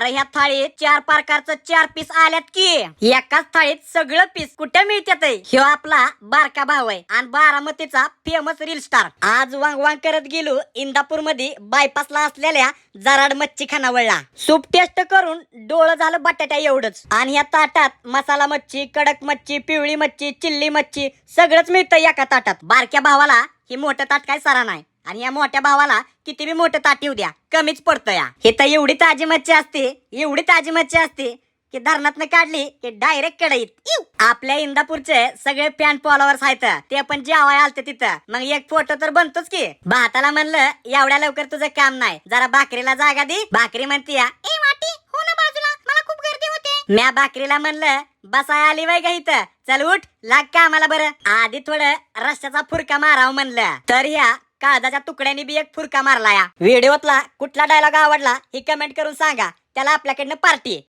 अरे ह्या थाळीत चार प्रकारचं चार पीस आल्यात की. एकाच थाळीत सगळं पीस कुठे मिळतात ह्यो आपला बारका भाव आहे आणि बारामतीचा फेमस रील स्टार आज वांग वांग करत गेलो इंदापूरमध्ये बायपासला असलेल्या जराड मच्छी खानावळला सूप टेस्ट करून डोळं झालं बटाट्या एवढंच. आणि या ताटात मसाला मच्छी कडक मच्छी पिवळी मच्छी चिल्ली मच्छी सगळंच मिळतं एका ताटात. बारक्या भावाला ही मोठं ताट काय सरा नाही. आणि या मोठ्या भावाला किती बी मोठं ताट येऊ द्या कमीच पडतं या. हे तर एवढी ताजी मच्छी असते एवढी ताजी मच्छी असते की धरणातनं काढली की डायरेक्ट कढईत. आपल्या इंदापूरचे सगळे फॅन फॉलोअर्स आहेत ते पण जेवाय आलते तिथं. मग एक फोटो तर बनतोच की. भाताला म्हणलं एवढ्या लवकर तुझं काम नाही. जरा भाकरीला जागा दे. भाकरी म्हणते या ए वाटी हो ना बाजूला. मला खूप गर्दी होते. म्या भाकरीला म्हणलं बसाय आली बाय का इथं. चल उठ लाग का आम्हाला बरं. आधी थोडं रस्त्याचा फुरका मारावं म्हणलं. तर या काळजाच्या तुकड्याने बी एक फुरका मारला या व्हिडिओतला कुठला डायलॉग आवडला ही कमेंट करून सांगा. त्याला आपल्याकडनं पार्टी